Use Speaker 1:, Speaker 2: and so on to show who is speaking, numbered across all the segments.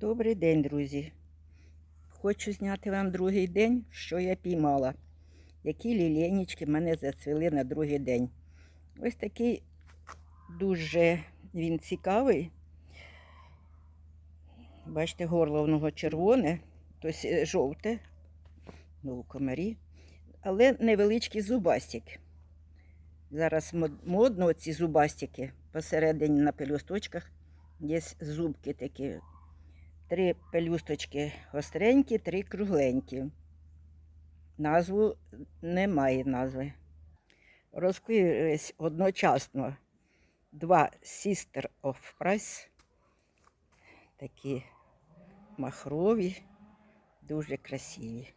Speaker 1: Добрий день, друзі. Хочу зняти вам другий день, що я піймала. Які лілєнічки мене зацвіли на другий день. Ось такий дуже він цікавий. Бачите, горло в нього червоне, тобто жовте, ну, комарі, але невеличкий зубастик. Зараз модно ці зубастики посередині на пелюсточках є зубки такі. Три пелюсточки гостренькі, три кругленькі. Назву немає назви. Розкрились одночасно два Sister of Price. Такі махрові, дуже красиві.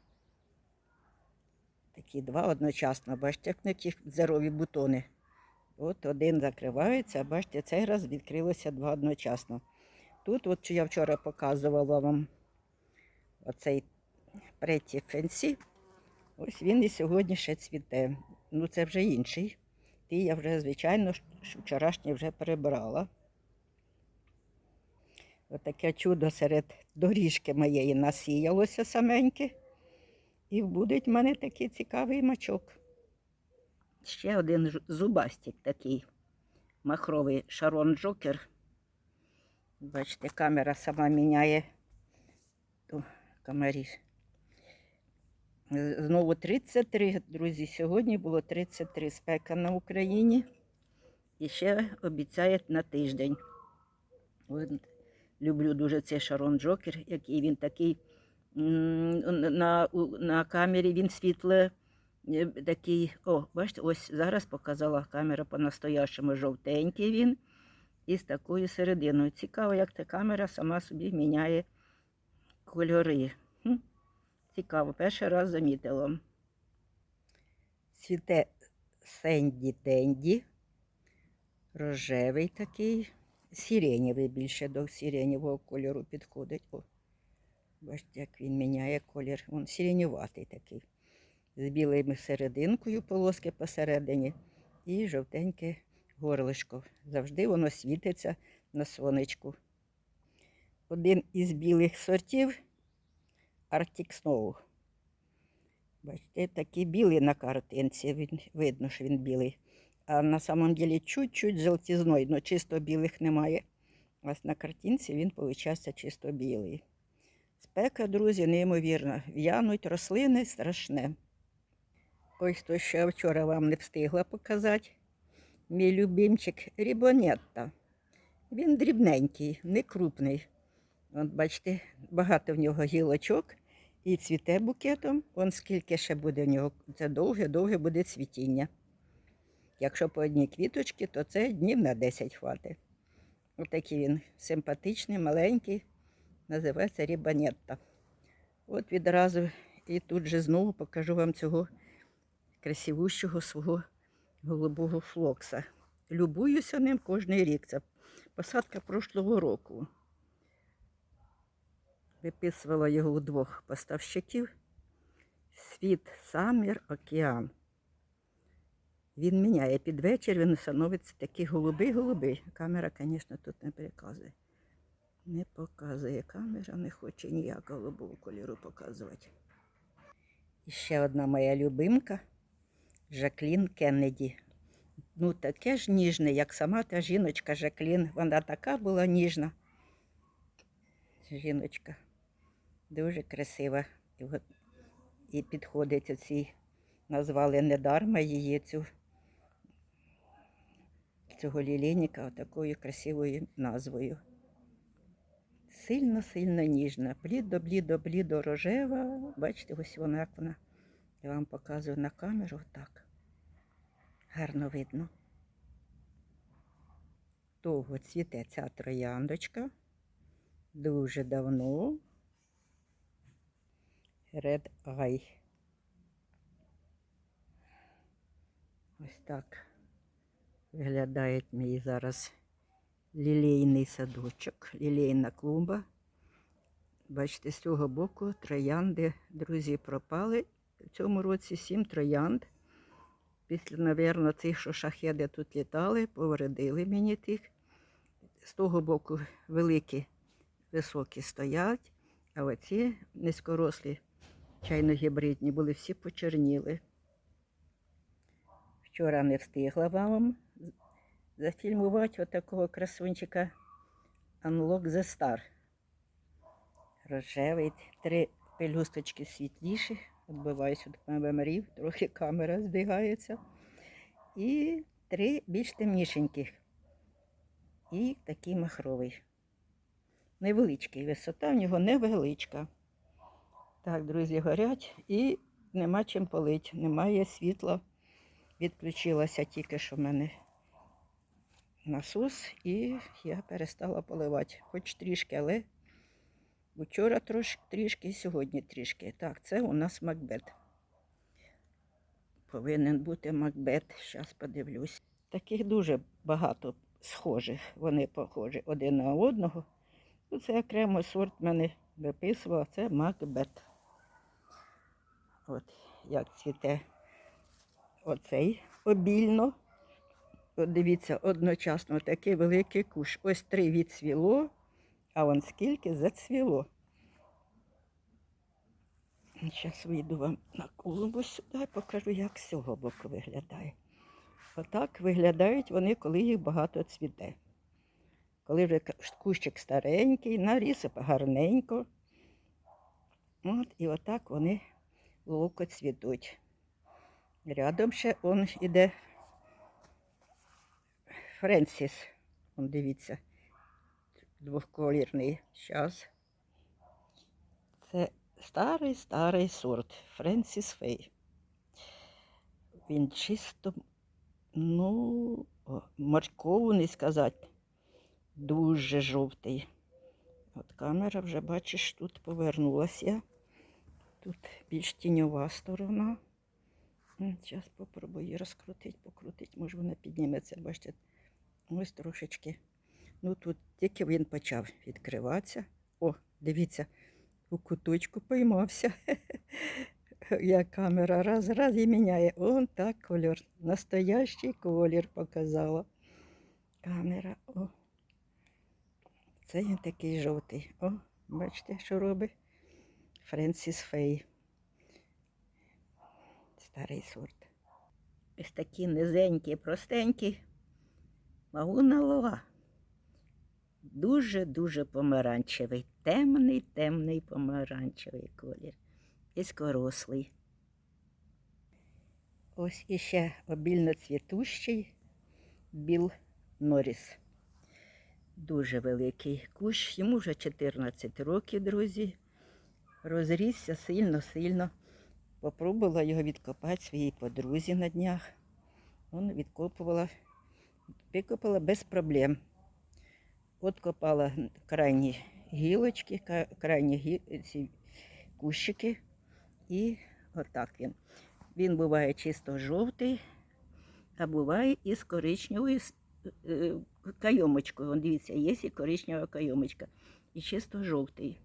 Speaker 1: Такі два одночасно. Бачите, як на ті здорові бутони. От один закривається, бачите, цей раз відкрилося два одночасно. Тут, от я вчора показувала вам оцей преті фенсі. Ось він і сьогодні ще цвіте. Ну, це вже інший. Ті я вже, звичайно, вчорашній вже перебрала. Отаке чудо серед доріжки моєї насіялося саменьке. І буде в мене такий цікавий мачок. Ще один зубастик такий махровий Шарон Джокер. Бачите, камера сама міняє комарі. Знову 33, друзі. Сьогодні було 33 спека на Україні. І ще обіцяють на тиждень. От, люблю дуже цей Шарон Джокер, який він такий на, на камері він світле. е, Такий, о, бачите, ось зараз показала камера по-настоящому жовтенький він і з такою серединою. Цікаво, як ця камера сама собі міняє кольори. Хм, Цікаво, перший раз замітила. Цвіте Сенді Денді, рожевий такий, сиренєвий більше до сиренєвого кольору підходить. О, бачите, як він міняє колір. Він сиренюватий такий. З білою серединкою полоски посередині і жовтеньке горлишко. Завжди воно світиться на сонечку. Один із білих сортів Arctic Snow. Бачите, такий білий на картинці, він, видно, що він білий. А на самом деле чуть-чуть жовтізной, але чисто білих немає. Ось на картинці він, виходить, чисто білий. Спека, друзі, неймовірна. В'януть рослини страшне. Ось то, що я вчора вам не встигла показати. Мій любимчик рібонетта. Він дрібненький, не крупний. От бачите, багато в нього гілочок і цвіте букетом. Он скільки ще буде в нього. Це довге-довге буде цвітіння. Якщо по одній квіточці, то це днів на 10 хватить. Отакий він симпатичний, маленький, називається рібанетта. От відразу і тут же знову покажу вам цього красивущого свого голубого флокса. Любуюся ним кожен рік. Це посадка прошлого року. Виписувала його у двох поставщиків. Світ, самір, океан. Він міняє під вечір, він становиться такий голубий-голубий. Камера, звісно, тут не переказує. Не показує камера, не хоче ніяк голубого кольору показувати. І ще одна моя любимка Жаклін Кеннеді. Ну, таке ж ніжне, як сама та жіночка Жаклін. Вона така була ніжна. Жіночка. Дуже красива. І, підходить оці, назвали недарма її цю, цього лілейника такою красивою назвою. Сильно-сильно ніжна. Блідо-блідо-блідо рожева. Бачите, ось вона, як вона. Я вам показую на камеру так. Гарно видно. Довго цвіте ця трояндочка. Дуже давно. Red Eye. Ось так виглядає мій зараз лілейний садочок, лілейна клумба. Бачите, з цього боку троянди, друзі, пропали. В цьому році сім троянд. Після, напевно, цих, що шахеди тут літали, повредили мені тих. З того боку великі високі стоять, а оці низькорослі чайно-гібридні були всі почерніли. Вчора не встигла вам зафільмувати отакого красунчика Unlock the Star. Рожевий, три пелюсточки світліші, відбиваюся від меморів, трохи камера збігається. І три більш темнішеньких. І такий махровий. Невеличкий, висота в нього невеличка. Так, друзі, горять і нема чим полить, немає світла. Відключилася тільки що в мене насос, і я перестала поливати. Хоч трішки, але вчора трош, трішки, сьогодні трішки. Так, це у нас Макбет. Повинен бути Макбет. Зараз подивлюсь. Таких дуже багато схожих. Вони похожі один на одного. Ну, Це окремо сорт мене виписував, це Макбет. От як цвіте оцей обільно. От дивіться, одночасно такий великий кущ. Ось три відцвіло, а вон скільки зацвіло. Зараз вийду вам на клумбу сюди і покажу, як з цього боку виглядає. Отак виглядають вони, коли їх багато цвіте. Коли вже кущик старенький, наріс гарненько. От, і отак вони ловко цвітуть. Рядом ще он іде Френсіс. Он дивіться, двохколірний. Зараз. Це старий старий сорт Френсіс Фей. Він чисто, ну, о, морковний сказати, дуже жовтий. От камера вже, бачиш, тут повернулася. Тут більш тіньова сторона. Зараз попробую її розкрутити, покрутити, може вона підніметься, бачите, ось трошечки. Ну тут тільки він почав відкриватися. О, дивіться, у куточку поймався. Як камера раз раз і міняє. Он так кольор. Настоящий колір показала. Камера. О. Це він такий жовтий. О, бачите, що робить? Френсіс Фей. Старий сорт. Ось такі низенькі, простенькі. Магуна лова. Дуже-дуже помаранчевий. Темний, темний помаранчевий колір. Іскорослий. Ось іще обільно цвітущий біл Норріс. Дуже великий кущ. Йому вже 14 років, друзі. Розрісся сильно-сильно. Попробувала його відкопати своїй подрузі на днях. Вона відкопувала, викопала без проблем. От копала крайні гілочки, крайні гі... ці кущики. І отак він. Він буває чисто жовтий, а буває і з коричневою е, кайомочкою. Дивіться, є і коричнева кайомочка. І чисто жовтий.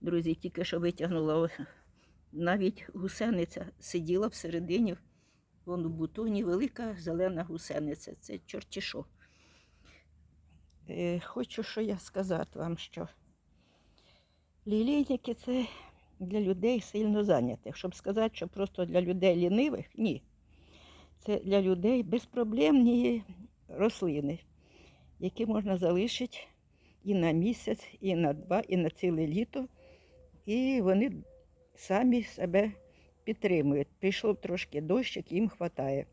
Speaker 1: Друзі, тільки що витягнула навіть гусениця сиділа всередині, вон у бутоні велика зелена гусениця. Це чорті що. Е, хочу, що я сказати вам, що лілійники це для людей сильно зайнятих. Щоб сказати, що просто для людей лінивих, ні. Це для людей безпроблемні рослини, які можна залишити і на місяць, і на два, і на ціле літо. І вони самі себе підтримують. Прийшов трошки дощик, їм вистачає.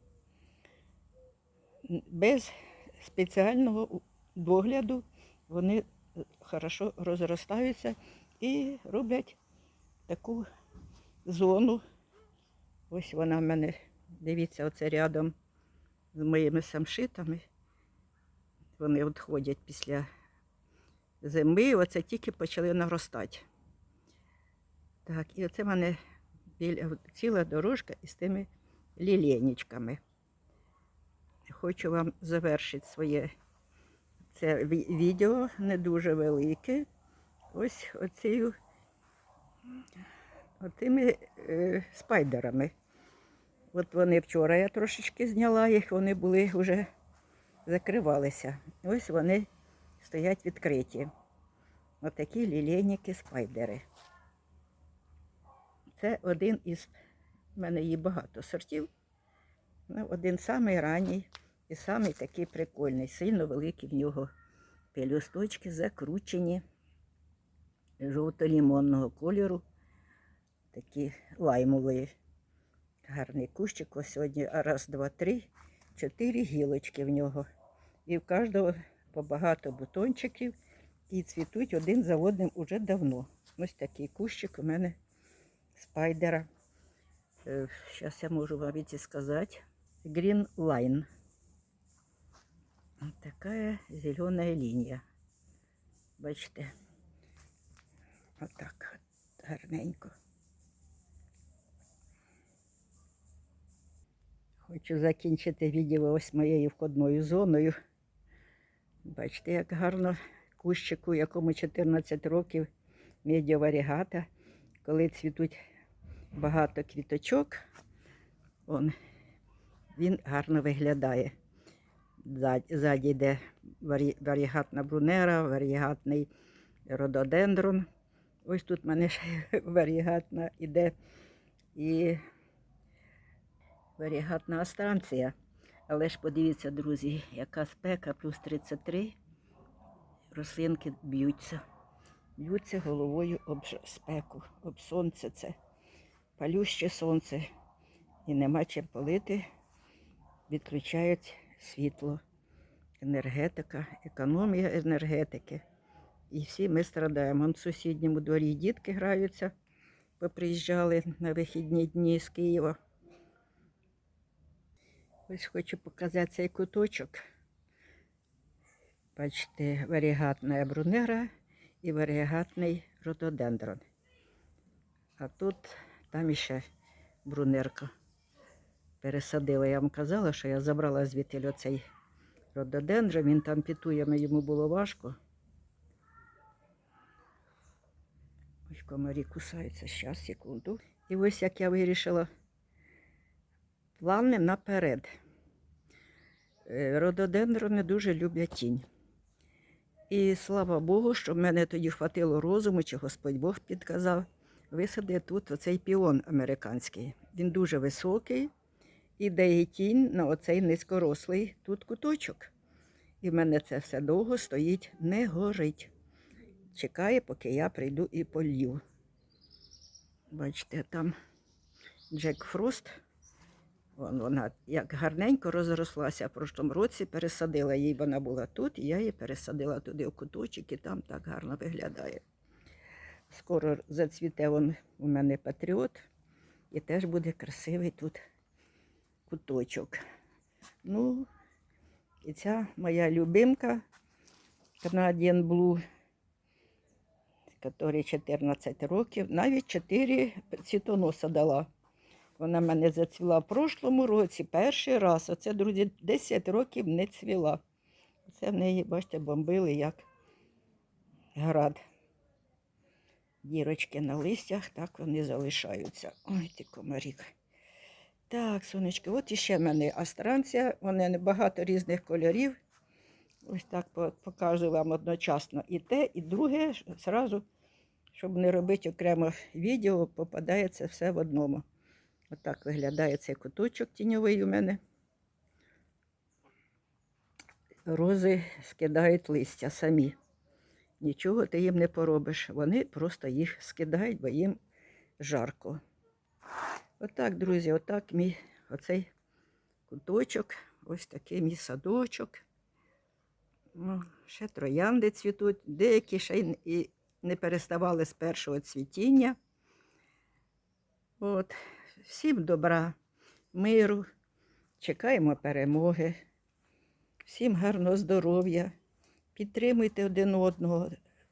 Speaker 1: Без спеціального догляду вони е, хорошо розростаються і роблять таку зону. Ось вона в мене, дивіться, оце рядом з моїми самшитами. Вони відходять після зими, оце тільки почали наростати. Так, і оце в мене біля, ціла дорожка із тими лілєнічками. Хочу вам завершити своє це відео, не дуже велике. Ось оцією отими е, спайдерами. От вони вчора я трошечки зняла їх, вони були вже закривалися. Ось вони стоять відкриті. Отакі лілейники спайдери. Це один із, в мене є багато сортів. Ну, один самий ранній і самий такий прикольний, сильно великий в нього пелюсточки закручені жовто-лімонного кольору. Такі лаймові. Гарний кущик. Ось сьогодні раз, два, три, чотири гілочки в нього. І в кожного по багато бутончиків. І цвітуть один за одним уже давно. Ось такий кущик у мене спайдера. Зараз я можу вам і сказати. Green Line. Вот такая зеленая линия. Бачите. Отак от, гарненько. Хочу закінчити відео ось моєю входною зоною. Бачите, як гарно кущику, якому 14 років медіаварігата, коли цвітуть багато квіточок, он, він гарно виглядає. Ззаді- йде варігатна брунера, варігатний рододендрон. Ось тут в мене ще варігатна іде і варігатна станція. Але ж подивіться, друзі, яка спека, плюс 33. Рослинки б'ються. Б'ються головою об спеку, об сонце це. Палюще сонце. І нема чим полити. Відключають світло, енергетика, економія енергетики. І всі ми страдаємо. В сусідньому дворі дітки граються, поприїжджали на вихідні дні з Києва. Ось хочу показати цей куточок. Бачите, варігатна брунера і варігатний рододендрон. А тут там іще брунерка. Пересадила, я вам казала, що я забрала звідти оцей рододендрон, він там пітує, йому було важко. Ось комарі кусаються, зараз, секунду. І ось як я вирішила плани наперед. Е, Рододендрони дуже люблять тінь. І слава Богу, що в мене тоді хватило розуму, чи Господь Бог підказав, висадити тут оцей піон американський. Він дуже високий і дає тінь на оцей низькорослий тут куточок. І в мене це все довго стоїть, не горить. Чекає, поки я прийду і полью. Бачите, там Джек Фрост. Вон вона як гарненько розрослася в прошлому році, пересадила її, вона була тут, і я її пересадила туди в куточок, і там так гарно виглядає. Скоро зацвіте вон у мене патріот, і теж буде красивий тут куточок. Ну, і ця моя любимка Canadian Blue, якій 14 років, навіть 4 цвітоноса дала. Вона мене зацвіла в прошлому році, перший раз. Оце, друзі, 10 років не цвіла. Це в неї, бачите, бомбили як град. Дірочки на листях, так вони залишаються. Ой, ти комарік. Так, сонечки, от іще в мене астранція, вони багато різних кольорів. Ось так покажу вам одночасно і те, і друге, зразу, щоб не робити окремо відео, попадається все в одному. Отак виглядає цей куточок тіньовий у мене. Рози скидають листя самі. Нічого ти їм не поробиш. Вони просто їх скидають, бо їм жарко. Отак, друзі, отак мій оцей куточок, ось такий мій садочок. Ну, ще троянди цвітуть, деякі ще і не переставали з першого цвітіння. От. Всім добра, миру, чекаємо перемоги. Всім гарного здоров'я. Підтримуйте один одного.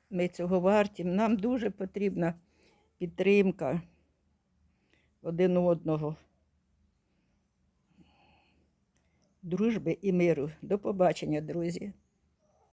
Speaker 1: Ми цього варті. Нам дуже потрібна підтримка один одного. Дружби і миру. До побачення, друзі.